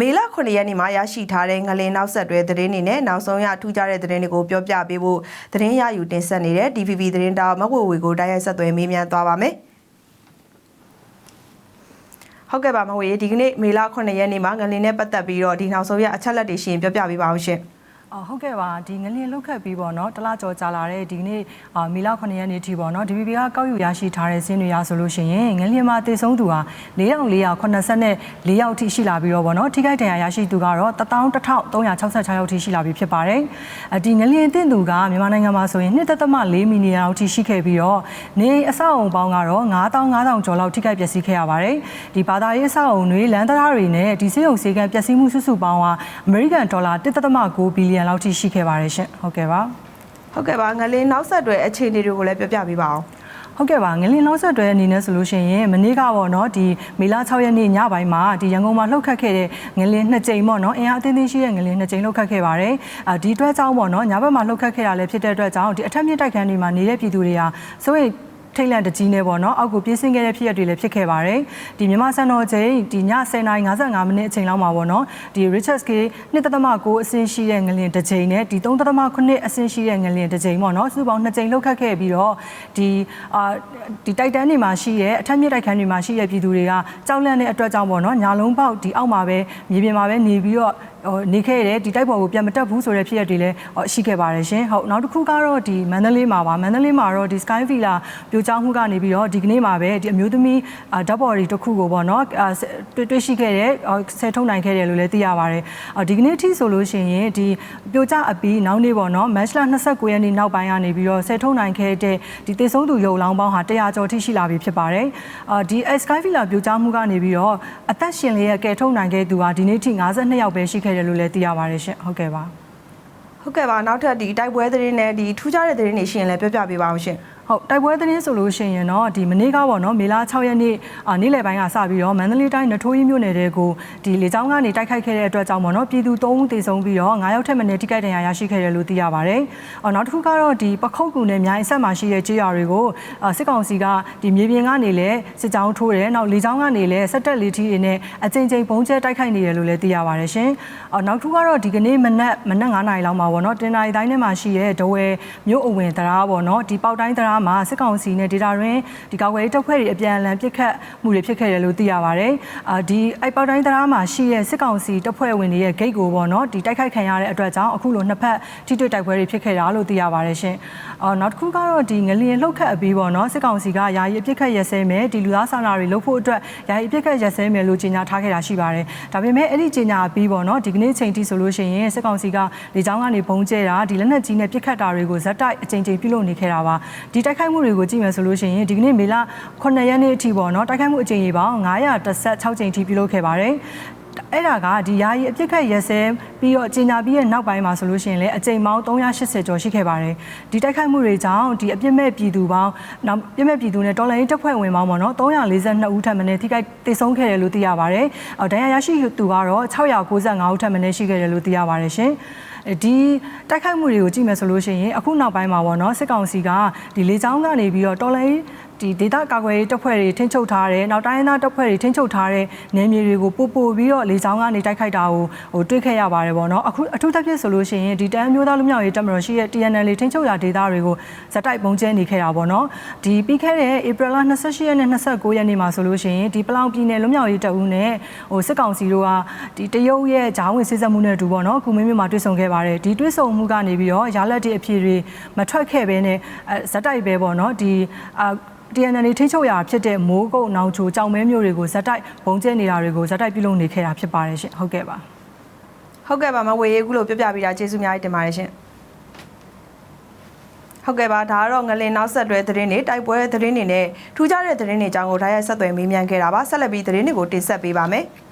မေလ9ရက်နေ့မှာရရှိထားတဲ့ငလင်နောက်ဆက်တွဲသတင်းတွေနဲ့နောက်ဆုံးရထူးခြားတဲ့သတင်းတွေကိုပြောပြပေးဖို့သတင်းရယူတင်ဆက်နေတဲ့ DVB သတင်းတောင်မဝေဝေကိုတိုက်ရိုက်ဆက်သွယ်မေးမြန်းသွားပါမယ်။ဟုတ်ကဲ့ပါမဝေဒီကနေ့မေလ9ရက်နေ့မှာငလင်နဲ့ပတ်သက်ပြီးတော့ဒီနောက်ဆုံးရအချက်လက်တွေရှင်ပြောပြပေးပါအောင်ရှင်။အော် ဟုတ်ကဲ့ပါဒီငလျင်လောက်ခတ်ပြီးပေါ့နော်တလားကြော်ကြာလာတဲ့ဒီနေ့အာမီလာ9ရက်နေ့ထိပေါ့နော် DBB ကကောက်ယူရရှိထားတဲ့စင်းတွေရဆိုလို့ရှိရင်ငလျင်မှာတည်ဆုံးသူဟာ4484ယောက်ထိရှိလာပြီးတော့ပေါ့နော်ထိခိုက်ဒဏ်ရာရရှိသူကတော့11366ယောက်ထိရှိလာပြီးဖြစ်ပါတယ်အဒီငလျင်တင့်သူကမြန်မာနိုင်ငံမှာဆိုရင်2.4မီလီယံလောက်ထိရှိခဲ့ပြီးတော့နေအဆောက်အုံပေါင်းကတော့9500ကျော်လောက်ထိခိုက်ပျက်စီးခဲ့ရပါတယ်ဒီဘာသာရေးအဆောက်အုံတွေလမ်းတရားတွေနဲ့ဒီစေယုံစေကံပျက်စီးမှုစုစုပေါင်းကအမေရိကန်ဒေါ်လာ1.9ဘီလီယံလောက်ထိရှိခဲ့ပါတယ်ရှင်ဟုတ်ကဲ့ပါဟုတ်ကဲ့ပါငလင်းနောက်ဆက်တွဲအခြေအနေတွေကိုလည်းပြောပြပေးပါအောင်ဟုတ်ကဲ့ပါငလင်လောက်ဆက်တွဲအနေနဲ့ဆိုလို့ရှိရင်မနေ့ကပေါ့နော်ဒီမေလ6ရက်နေ့ညပိုင်းမှာဒီရန်ကုန်မှာလှုပ်ခတ်ခဲ့တဲ့ငလင်နှစ်ကြိမ်ပေါ့နော်အင်အားအသင်းသင်းရှိတဲ့ငလင်နှစ်ကြိမ်လှုပ်ခတ်ခဲ့ပါတယ်အာဒီအတွက်ကြောင့်ပေါ့နော်ညဘက်မှာလှုပ်ခတ်ခဲ့တာလည်းဖြစ်တဲ့အတွက်ကြောင့်ဒီအထက်မြင့်တိုက်ခန်းတွေမှာနေတဲ့ပြည်သူတွေဟာစိုးရိမ် ထိတ်လန့်တကြီးနဲ့ပေါ့နော်အောက်ကိုပြေးဆင်းခဲ့တဲ့ဖြစ်ရပ်တွေလည်းဖြစ်ခဲ့ပါတယ်ဒီမြန်မာစံတော်ချိန်ဒီည10:55မိနစ်အချိန်လောက်မှာပေါ့နော်ဒီ Richards K 1.9အဆင့်ရှိတဲ့ငလင်တစ်ချိန်နဲ့ဒီ3.9အဆင့်ရှိတဲ့ငလင်တစ်ချိန်ပေါ့နော်စုစုပေါင်း2ချိန်လှုပ်ခတ်ခဲ့ပြီးတော့ဒီအာဒီတိုက်တန်းတွေမှာရှိတဲ့အထက်မြင့်တိုက်ခန်းတွေမှာရှိတဲ့ပြည်သူတွေကကြောက်လန့်တဲ့အတွက်ကြောင့်ပေါ့နော်ညာလုံးပေါက်ဒီအောက်မှာပဲမြေပြင်မှာပဲနေပြီးတော့ ဟိုနေခဲ့တဲ့ဒီတိုက်ပေါ်ကိုပြန်မတက်ဘူးဆိုတဲ့ဖြစ်ရပ်တွေလည်းဟောရှိခဲ့ပါတယ်ရှင်ဟုတ်နောက်တစ်ခုကတော့ဒီမန္တလေးမှာပါမန္တလေးမှာတော့ဒီ Sky Villa ပြိုကျမှုကနေပြီးတော့ဒီကနေ့မှာပဲဒီအမျိုးသမီးဓာတ်ပေါ်တွေတစ်ခုကိုပေါ့နော်တွေ့တွေ့ရှိခဲ့တဲ့ဆယ်ထုံနိုင်ခဲ့တယ်လို့လည်းသိရပါတယ်ဒီကနေ့ထိဆိုလို့ရှိရင်ဒီပြိုကျအပြီးနောက်နေ့ပေါ့နော်မတ်လ29ရက်နေ့နောက်ပိုင်းကနေပြီးတော့ဆယ်ထုံနိုင်ခဲ့တဲ့ဒီတေဆုံးသူရုပ်လောင်းပေါင်းဟာ100ကျော်ထိရှိလာပြီဖြစ်ပါတယ်ဒီ Sky Villa ပြိုကျမှုကနေပြီးတော့အသက်ရှင်လျက်ကယ်ထုတ်နိုင်ခဲ့သူဟာဒီနေ့ထိ52ယောက်ပဲရှိခဲ့တယ်လို့လည်းသိရပါတယ်ရှင်ဟုတ်ကဲ့ပါဟုတ်ကဲ့ပါနောက်ထပ်ဒီတိုက်ပွဲသတင်းနဲ့ဒီထူးခြားတဲ့သတင်းတွေရှင်လည်းပြောပြပေးပါအောင်ရှင် ဟုတ်တိုက်ပွဲသတင်းဆိုလို့ရှိရင်တော့ဒီမနေ့ကပေါ့နော်မေလ6ရက်နေ့အာနေ့လယ်ပိုင်းကစပြီးတော့မန္တလေးတိုင်းနထိုးကြီးမြို့နယ်တဲကိုဒီလေကြောင်းကနေတိုက်ခိုက်ခဲ့တဲ့အတွက်ကြောင့်ပေါ့နော်ပြည်သူ3ဦးသေဆုံးပြီးတော့9ယောက်ထက်မနည်းထိခိုက်ဒဏ်ရာရရှိခဲ့တယ်လို့သိရပါတယ်။အော်နောက်တစ်ခုကတော့ဒီပခုတ်ကူနဲ့မြိုင်ဆက်မှာရှိတဲ့ကြေးရွာတွေကိုစစ်ကောင်စီကဒီမြေပြင်ကနေလည်းစစ်ကြောင်းထိုးတယ်။နောက်လေကြောင်းကနေလည်းစက်တက်လေထီတွေနဲ့အကြိမ်ကြိမ်ပုံကျဲတိုက်ခိုက်နေတယ်လို့လည်းသိရပါတယ်ရှင်။အော်နောက်တစ်ခုကတော့ဒီကနေ့မနက်မနက်9နာရီလောက်မှာပေါ့နော်တင်နာရီတိုင်းထဲမှာရှိတဲ့ဒဝဲမြို့အဝင်တရားပေါ့နော်ဒီပေါက်တိုင်းတရားမှာစစ်ကောင်စီနဲ့ဒေတာရင်းဒီကောက်ွယ်တပ်ဖွဲ့တွေအပြန်အလှန်ပစ်ခတ်မှုတွေဖြစ်ခဲ့တယ်လို့သိရပါတယ်။အာဒီအိုက်ပေါတိုင်းတရားမှာရှိတဲ့စစ်ကောင်စီတပ်ဖွဲ့ဝင်တွေရဲ့ဂိတ်ကိုပေါ့နော်ဒီတိုက်ခိုက်ခံရတဲ့အတွက်ကြောင့်အခုလိုနှစ်ဖက်ထိတွေ့တိုက်ပွဲတွေဖြစ်ခဲ့တာလို့သိရပါတယ်ရှင်။အော်နောက်တစ်ခုကတော့ဒီငလျင်လှုပ်ခတ်အပြီးပေါ့နော်စစ်ကောင်စီကယာယီအပစ်ခတ်ရက်စဲမယ်ဒီလူသားစာနာတွေလှုပ်ဖို့အတွက်ယာယီအပစ်ခတ်ရက်စဲမယ်လို့ကြေညာထားခဲ့တာရှိပါတယ်။ဒါပေမဲ့အဲ့ဒီကြေညာပြီးပေါ့နော်ဒီကနေ့ချိန်ထိဆိုလို့ရှိရင်စစ်ကောင်စီကလေကြောင်းကနေပုံကျဲတာဒီလက်နက်ကြီးနဲ့ပစ်ခတ်တာတွေကိုဇက်တိုက်အကြိမ်ကြိမ်ပြုလုပ်နေခဲ့တာပါ။ဒီတိုက်ခိုက်မှုတွေကိုကြည့်မယ်ဆိုလို့ရှိရင်ဒီကနေ့မေလ9ရက်နေ့အထိပေါ့နော်တိုက်ခိုက်မှုအကြိမ်ကြီးပေါင်း916ကြိမ်ထိပြုလုပ်ခဲ့ပါတယ်အဲ့ဒါကဒီယာယီအပြစ်ခတ်ရက်စဲပြီးတော့ကြီးညာပြီးရဲ့နောက်ပိုင်းမှာဆိုလို့ရှိရင်လည်းအကြိမ်ပေါင်း380ကျော်ရှိခဲ့ပါတယ်ဒီတိုက်ခိုက်မှုတွေကြောင့်ဒီအပြစ်မဲ့ပြည်သူပေါင်းနောက်ပြစ်မဲ့ပြည်သူနဲ့တော်လိုင်းတပ်ဖွဲ့ဝင်ပေါင်းပေါ့နော်342ဦးထပ်မံထိခိုက်တေဆုံးခဲ့တယ်လို့သိရပါတယ်။ဒဏ်ရာရရှိသူကတော့695ဦးထပ်မံရှိခဲ့တယ်လို့သိရပါတယ်ရှင်။ ဒီတိုက်ခိုက်မှုတွေကိုကြည့်မယ်ဆိုလို့ရှိရင်အခုနောက်ပိုင်းမှာပေါ့နော်စစ်ကောင်စီကဒီလေကြောင်းကနေပြီးတော့တော်လိုင်း ဒီဒေတာကာကွယ်ရေးတပ်ဖွဲ့တွေထိန်းချုပ်ထားတယ်နောက်တိုင်းသားတပ်ဖွဲ့တွေထိန်းချုပ်ထားတဲ့နယ်မြေတွေကိုပို့ပို့ပြီးတော့လေကြောင်းကနေတိုက်ခိုက်တာကိုဟိုတွေ့ခဲ့ရပါတယ်ပေါ့နော်အခုအထူးသဖြင့်ဆိုလို့ရှိရင်ဒီတန်းမျိုးသားလူမျိုးရေးတပ်မတော်ရှိတဲ့ TNL ထိန်းချုပ်ရာဒေသတွေကိုဇက်တိုက်ပုံကျဲနေခဲ့တာပေါ့နော်ဒီပြီးခဲ့တဲ့ဧပြီလ28ရက်နဲ့29ရက်နေ့မှာဆိုလို့ရှိရင်ဒီပလောင်ပြည်နယ်လူမျိုးရေးတပ်ဦးနဲ့ဟိုစစ်ကောင်စီတို့ကဒီတရုတ်ရဲ့ဂျာဝင်စစ်ဆက်မှုနဲ့အတူပေါ့နော်ကုမင်းမြို့မှာတွေ့ဆုံခဲ့ပါတယ်ဒီတွေ့ဆုံမှုကနေပြီးတော့ရလက်တွေအဖြစ်တွေမထွက်ခဲ့ဘဲနဲ့ဇက်တိုက်ပဲပေါ့နော်ဒီအာ TNL ထိချုပ်ရာဖြစ်တဲ့မိုးကုတ်နောင်ချိုကြောင်မဲမျိုးတွေကိုဇက်တိုက်ဘုံကျဲနေတာတွေကိုဇက်တိုက်ပြုလုပ်နေခဲ့တာဖြစ်ပါတယ်ရှင်ဟုတ်ကဲ့ပါဟုတ်ကဲ့ပါမဝေရေးခုလိုပြောပြပေးတာကျေးဇူးများတင်ပါတယ်ရှင်ဟုတ်ကဲ့ပါဒါကတော့ငလင်နောက်ဆက်တွဲသတင်းတွေတိုက်ပွဲသတင်းတွေနဲ့ထူးခြားတဲ့သတင်းတွေအကြောင်းကိုဓာတ်ရိုက်ဆက်သွယ်မေးမြန်းခဲ့တာပါဆက်လက်ပြီးသတင်းတွေကိုတင်ဆက်ပေးပါမယ်